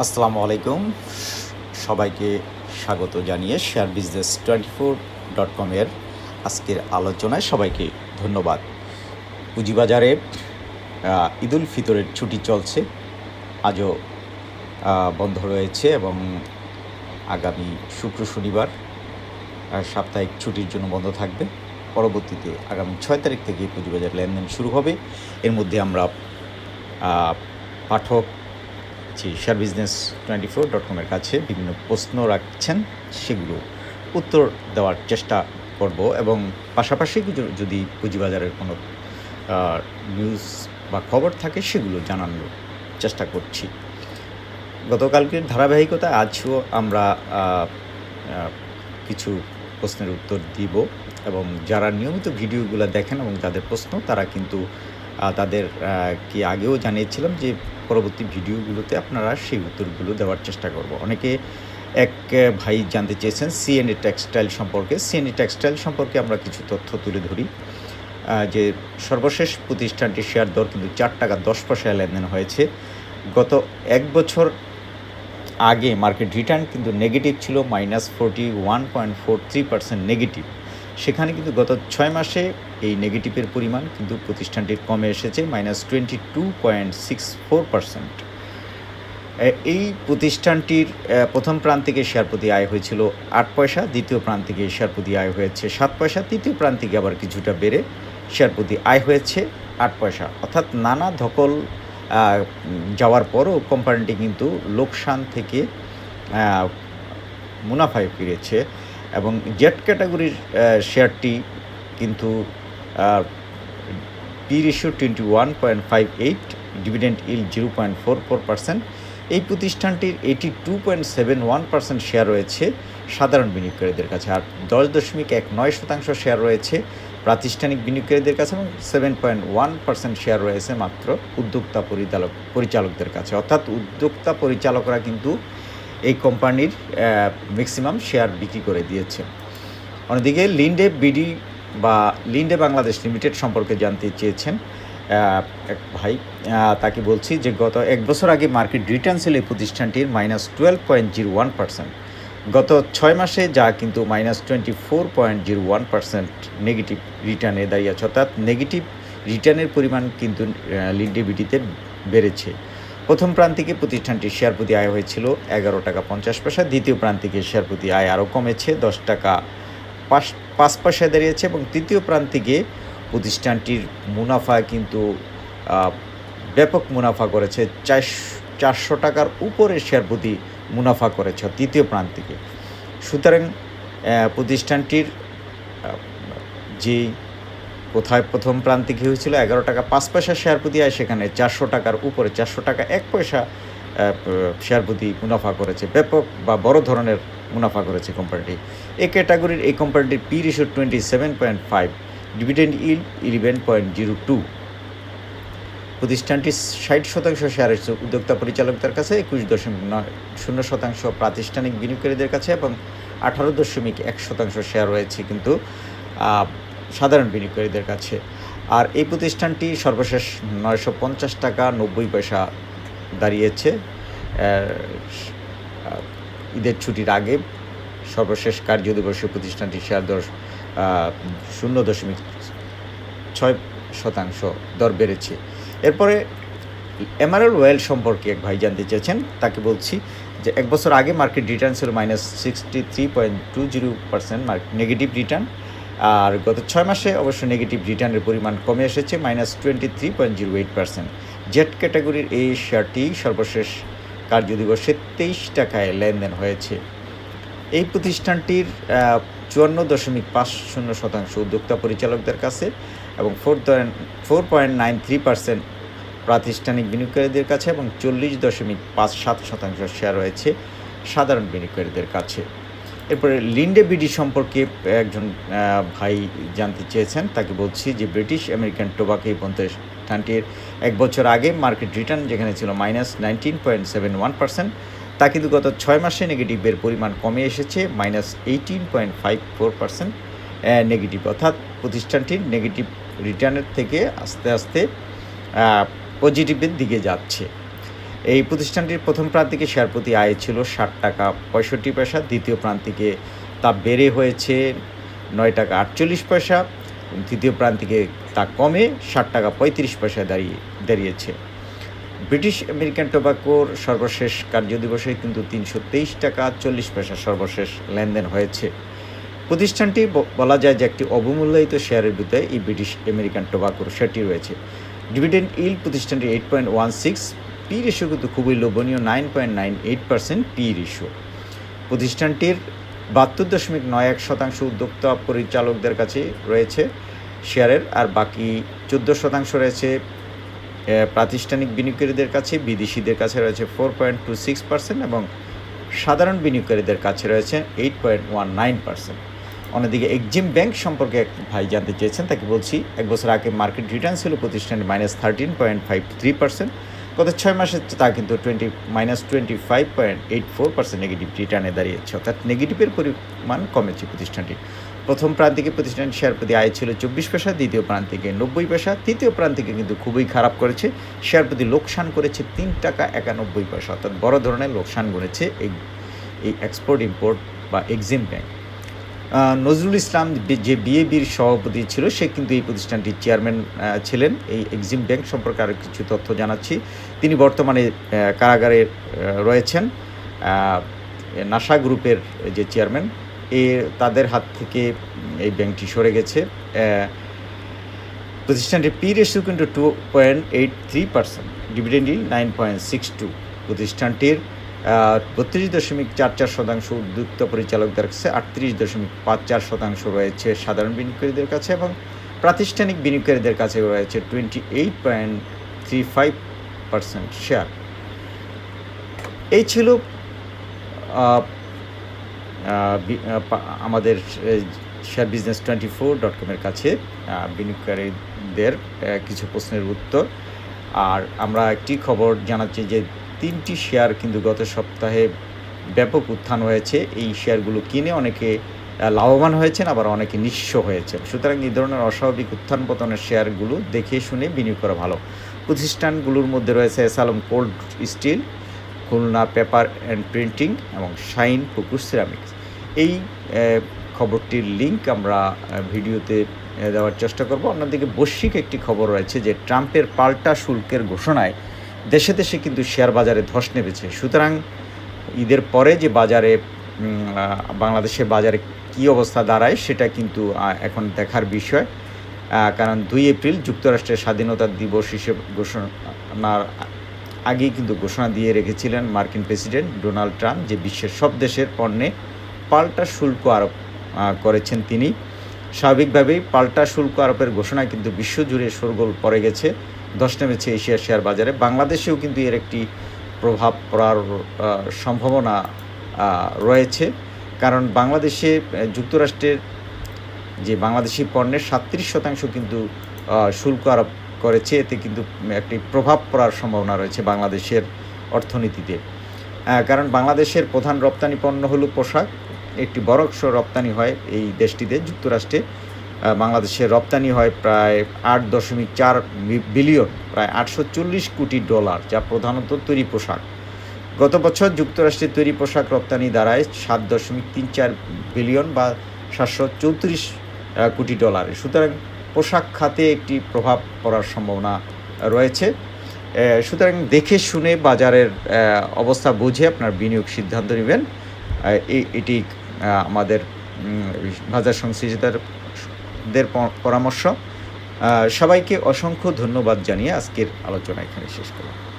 আসসালামু আলাইকুম। সবাইকে স্বাগত জানিয়ে share business twenty four dot কমের আজকের আলোচনায় সবাইকে ধন্যবাদ। পুঁজিবাজারে ঈদুল ফিতরের ছুটি চলছে। আজও বন্ধ রয়েছে এবং আগামী শুক্র শনিবার সাপ্তাহিক ছুটির জন্য বন্ধ থাকবে। পরবর্তীতে আগামী ছয় তারিখ থেকে পুঁজিবাজার লেনদেন শুরু হবে। এর মধ্যে আমরা পাঠক জি share business twenty four dot কমের কাছে বিভিন্ন প্রশ্ন রাখছেন, সেগুলো উত্তর দেওয়ার চেষ্টা করব এবং পাশাপাশি যদি পুঁজিবাজারের কোনো নিউজ বা খবর থাকে, সেগুলো জানানোর চেষ্টা করছি। গতকালকের ধারাবাহিকতা আজও আমরা কিছু প্রশ্নের উত্তর দিব এবং যারা নিয়মিত ভিডিওগুলো দেখেন এবং যাদের প্রশ্ন, তারা কিন্তু তাদের কি আগেও জানিয়েছিলাম যে পরবর্তী ভিডিওগুলোতে আপনারা সেই উত্তরগুলো দেওয়ার চেষ্টা করব। অনেকে এক ভাই জানতে চেয়েছেন সিএনএ টেক্সটাইল সম্পর্কে। সিএনএ টেক্সটাইল সম্পর্কে আমরা কিছু তথ্য তুলে ধরি। যে সর্বশেষ প্রতিষ্ঠানটির শেয়ার দর কিন্তু চার টাকা দশ পয়সায় লেনদেন হয়েছে। গত এক বছর আগে মার্কেট রিটার্ন কিন্তু নেগেটিভ ছিল, minus forty one point four three percent negative. সেখানে কিন্তু গত ছয় মাসে এই নেগেটিভের পরিমাণ কিন্তু প্রতিষ্ঠানটির কমে এসেছে minus twenty two point six four percent এই প্রতিষ্ঠানটির প্রথম প্রান্তিকে শেয়ার প্রতি আয় হয়েছিল আট পয়সা, দ্বিতীয় প্রান্তিকে শেয়ার প্রতি আয় হয়েছে সাত পয়সা, তৃতীয় প্রান্তিকে আবার কিছুটা বেড়ে শেয়ার প্রতি আয় হয়েছে আট পয়সা। অর্থাৎ নানা ধকল যাওয়ার পরও কোম্পানিটি কিন্তু লোকসান থেকে মুনাফায় ফিরেছে। এবং জেট ক্যাটাগরির শেয়ারটি কিন্তু P ratio twenty one point five eight, dividend yield zero point four four percent. এই প্রতিষ্ঠানটির eighty two point seven one percent share রয়েছে সাধারণ বিনিয়োগকারীদের কাছে, আর দশ দশমিক এক নয় শতাংশ শেয়ার রয়েছে প্রাতিষ্ঠানিক বিনিয়োগকারীদের কাছে এবং seven point one percent share রয়েছে মাত্র উদ্যোক্তা পরিচালক, পরিচালকদের কাছে। অর্থাৎ উদ্যোক্তা পরিচালকরা কিন্তু এই কোম্পানির ম্যাক্সিমাম শেয়ার বিক্রি করে দিয়েছে। অন্যদিকে লিন্ডে বিডি বা লিন্ডে বাংলাদেশ লিমিটেড সম্পর্কে জানতে চেয়েছেন এক ভাই তাকে বলছি যে গত এক বছর আগে মার্কেট রিটার্ন ছিল এই প্রতিষ্ঠানটির minus twelve point zero one percent গত ছয় মাসে যা কিন্তু minus twenty four point zero one percent negative রিটার্নে দাঁড়িয়েছে অর্থাৎ নেগেটিভ রিটার্নের পরিমাণ কিন্তু লিন্ডে বিডিতে বেড়েছে। প্রথম প্রান্তিকে প্রতিষ্ঠানটির শেয়ার প্রতি আয় হয়েছিল এগারো টাকা পঞ্চাশ পয়সা দ্বিতীয় প্রান্তিকে শেয়ার প্রতি আয় আরও কমেছে দশ টাকা পাঁচ পাঁচ পয়সায় দাঁড়িয়েছে এবং তৃতীয় প্রান্তিকে প্রতিষ্ঠানটির মুনাফা কিন্তু ব্যাপক মুনাফা করেছে চার চারশো টাকার উপরে শেয়ার প্রতি মুনাফা করেছে তৃতীয় প্রান্তিকে। সুতরাং প্রতিষ্ঠানটির আহ, যে কোথায় প্রথম প্রান্তিকে হয়েছিল? এগারো টাকা পাঁচ পয়সা শেয়ার প্রতি আয় সেখানে, চারশো টাকার উপরে, চারশো টাকা এক পয়সা শেয়ার প্রতি মুনাফা করেছে। ব্যাপক বা বড় ধরনের মুনাফা করেছে কোম্পানিটি এ ক্যাটাগরির এই কোম্পানিটির P ratio twenty seven point five dividend yield eleven point zero two প্রতিষ্ঠানটি ষাট শতাংশ শেয়ার রয়েছে উদ্যোক্তা পরিচালকদের কাছে, একুশ দশমিক নয় শূন্য শতাংশ প্রাতিষ্ঠানিক বিনিয়োগকারীদের কাছে এবং আঠারো দশমিক এক শতাংশ শেয়ার রয়েছে। কিন্তু সাধারণ বিনিয়োগকারীদের কাছে। আর এই প্রতিষ্ঠানটি সর্বশেষ নয়শো পঞ্চাশ টাকা নব্বই পয়সা দাঁড়িয়েছে। ঈদের ছুটির আগে সর্বশেষ কার্যদিবসে প্রতিষ্ঠানটি শেয়ার দর শূন্য দশমিক ছয় শতাংশ দর বেড়েছে। এরপরে এমারেল ওয়েল সম্পর্কে এক ভাই জানতে চেয়েছেন। তাকে বলছি যে এক বছর আগে মার্কেট রিটার্ন ছিল minus sixty three point two zero percent negative return আর গত ছয় মাসে অবশ্য নেগেটিভ রিটার্নের পরিমাণ কমে এসেছে minus twenty three point zero eight percent Z ক্যাটাগরির এই শেয়ারটি সর্বশেষ কার্যদিবসে তেইশ টাকায় লেনদেন হয়েছে। এই প্রতিষ্ঠানটির চুয়ান্ন দশমিক পাঁচ শূন্য শতাংশ উদ্যোক্তা পরিচালকদের কাছে এবং four four point nine three percent প্রাতিষ্ঠানিক বিনিয়োগকারীদের কাছে এবং চল্লিশ দশমিক পাঁচ সাত শতাংশ শেয়ার রয়েছে সাধারণ বিনিয়োগকারীদের কাছে। এরপরে লিন্ডে বিডি সম্পর্কে একজন ভাই জানতে চেয়েছেন। তাকে বলছি যে, ব্রিটিশ আমেরিকান টোবাকো এই প্রতিষ্ঠানটির এক বছর আগে মার্কেট রিটার্ন যেখানে ছিল minus nineteen point seven one percent, তা কিন্তু গত ছয় মাসে নেগেটিভের পরিমাণ কমে এসেছে, minus eighteen point five four percent negative অর্থাৎ প্রতিষ্ঠানটির নেগেটিভ রিটার্নের থেকে আস্তে আস্তে পজিটিভের দিকে যাচ্ছে। এই প্রতিষ্ঠানটির প্রথম প্রান্তিকে শেয়ার প্রতি আয় ছিল ষাট টাকা পঁয়ষট্টি পয়সা, দ্বিতীয় প্রান্তিকে তা বেড়ে হয়েছে নয় টাকা আটচল্লিশ পয়সা, তৃতীয় প্রান্তিকে তা কমে ষাট টাকা পঁয়ত্রিশ পয়সা দাঁড়িয়ে, দাঁড়িয়েছে। ব্রিটিশ আমেরিকান টোবাকোর সর্বশেষ কার্যদিবসে কিন্তু তিনশো তেইশ টাকা চল্লিশ পয়সা সর্বশেষ লেনদেন হয়েছে। প্রতিষ্ঠানটি বলা যায় যে একটি অবমূল্যায়িত শেয়ারের ভিতরে এই ব্রিটিশ আমেরিকান টোবাকোর শেয়ারটি রয়েছে। ডিভিডেন্ড ইল প্রতিষ্ঠানটি eight point one six P ratio কিন্তু খুবই লোভনীয়, nine point nine eight percent P ratio প্রতিষ্ঠানটির বাহাত্তর দশমিক নয় এক শতাংশ উদ্যোক্তা পরিচালকদের কাছে রয়েছে শেয়ারের, আর বাকি চোদ্দ শতাংশ রয়েছে প্রাতিষ্ঠানিক বিনিয়োগকারীদের কাছে, বিদেশিদের কাছে রয়েছে four point two six percent এবং সাধারণ বিনিয়োগকারীদের কাছে রয়েছে eight point one nine percent. অন্যদিকে এক্সিম ব্যাংক সম্পর্কে এক ভাই জানতে চেয়েছেন, তাকে বলছি, এক বছর আগে মার্কেট রিটার্ন ছিল প্রতিষ্ঠানের minus thirteen point five three percent. গত ছয় মাসে তা কিন্তু twenty minus twenty five point eight four percent negative রিটার্নে দাঁড়িয়েছে। অর্থাৎ নেগেটিভের পরিমাণ কমেছে প্রতিষ্ঠানটি। প্রথম প্রান্তিকে প্রতিষ্ঠান শেয়ার প্রতি আয় ছিল চব্বিশ পয়সা, দ্বিতীয় প্রান্তিকে নব্বই পয়সা, তৃতীয় প্রান্তিকে কিন্তু খুবই খারাপ করেছে। শেয়ার প্রতি লোকসান করেছে তিন টাকা একানব্বই পয়সা। অর্থাৎ বড় ধরনের লোকসান করেছে এই এই এক্সপোর্ট ইম্পোর্ট বা এক্সিম ব্যাংক নজরুল ইসলাম যে বিএবির সভাপতি ছিল, সে কিন্তু এই প্রতিষ্ঠানটির চেয়ারম্যান ছিলেন। এই এক্সিম ব্যাংক সম্পর্কে আরও কিছু তথ্য জানাচ্ছি। তিনি বর্তমানে কারাগারে রয়েছেন। নাসা গ্রুপের যে চেয়ারম্যান এ তাদের হাত থেকে এই ব্যাংকটি সরে গেছে। প্রতিষ্ঠানটির পি রেশিও কিন্তু two point eight three percent ডিভিডেন্ডি nine point six two প্রতিষ্ঠানটির বত্রিশ দশমিক চার চার শতাংশ উদ্যুক্ত পরিচালকদের কাছে, আটত্রিশ দশমিক পাঁচ চার শতাংশ রয়েছে সাধারণ বিনিয়োগকারীদের কাছে এবং প্রাতিষ্ঠানিক বিনিয়োগকারীদের কাছে রয়েছে twenty eight point three five percent share. এই ছিল আমাদের share business twenty four dot কমের কাছে বিনিয়োগকারীদের কিছু প্রশ্নের উত্তর। আর আমরা একটি খবর জানাচ্ছি যে তিনটি শেয়ার কিন্তু গত সপ্তাহে ব্যাপক উত্থান হয়েছে। এই শেয়ারগুলো কিনে অনেকে লাভবান হয়েছেন, আবার অনেকে নিঃস্ব হয়েছেন। সুতরাং এই ধরনের অস্বাভাবিক উত্থান পতনের শেয়ারগুলো দেখে শুনে বিনিয়োগ করা ভালো। প্রতিষ্ঠানগুলোর মধ্যে রয়েছে এসালম cold steel, Khulna paper and printing এবং শাইন পুকুর সিরামিক্স এই খবরটির লিঙ্ক আমরা ভিডিওতে দেওয়ার চেষ্টা করব। অন্যদিকে বৈশ্বিক একটি খবর রয়েছে যে, ট্রাম্পের পাল্টা শুল্কের ঘোষণায় দেশে দেশে কিন্তু শেয়ার বাজারে ধস নেমেছে। সুতরাং ঈদের পরে যে বাজারে বাংলাদেশের বাজারে কী অবস্থা দাঁড়ায় সেটা কিন্তু এখন দেখার বিষয়। কারণ দুই এপ্রিল যুক্তরাষ্ট্রের স্বাধীনতা দিবস হিসেবে ঘোষণার আগেই কিন্তু ঘোষণা দিয়ে রেখেছিলেন মার্কিন প্রেসিডেন্ট ডোনাল্ড ট্রাম্প যে বিশ্বের সব দেশের পণ্যে পাল্টা শুল্ক আরোপ করেছেন তিনি। স্বাভাবিকভাবেই পাল্টা শুল্ক আরোপের ঘোষণা কিন্তু বিশ্বজুড়ে শোরগোল পড়ে গেছে। ধস নেমেছে এশিয়ার শেয়ার বাজারে। বাংলাদেশেও কিন্তু এর একটি প্রভাব পড়ার সম্ভাবনা রয়েছে। কারণ বাংলাদেশে যুক্তরাষ্ট্রের যে বাংলাদেশি পণ্যের সাতত্রিশ শতাংশ কিন্তু শুল্ক আরোপ করেছে। এতে কিন্তু একটি প্রভাব পড়ার সম্ভাবনা রয়েছে বাংলাদেশের অর্থনীতিতে। কারণ বাংলাদেশের প্রধান রপ্তানি পণ্য হলো পোশাক। একটি বড় রপ্তানি হয় এই দেশটিতে, যুক্তরাষ্ট্রে। আহ, বাংলাদেশের রপ্তানি হয় প্রায় আট দশমিক চার বিলিয়ন প্রায় আটশো চল্লিশ কোটি ডলার যা প্রধানত তৈরি পোশাক। গত বছর যুক্তরাষ্ট্রের তৈরি পোশাক রপ্তানি দাঁড়ায় সাত দশমিক তিন চার বিলিয়ন বা সাতশো চৌত্রিশ কোটি ডলারে। সুতরাং পোশাক খাতে একটি প্রভাব পড়ার সম্ভাবনা রয়েছে। সুতরাং দেখে শুনে বাজারের অবস্থা বুঝে আপনার বিনিয়োগ সিদ্ধান্ত নেবেন। এটি আমাদের বাজার সংশ্লিষ্টদের প- পরামর্শ। সবাইকে অসংখ্য ধন্যবাদ জানিয়ে আজকের আলোচনা এখানে শেষ করলাম।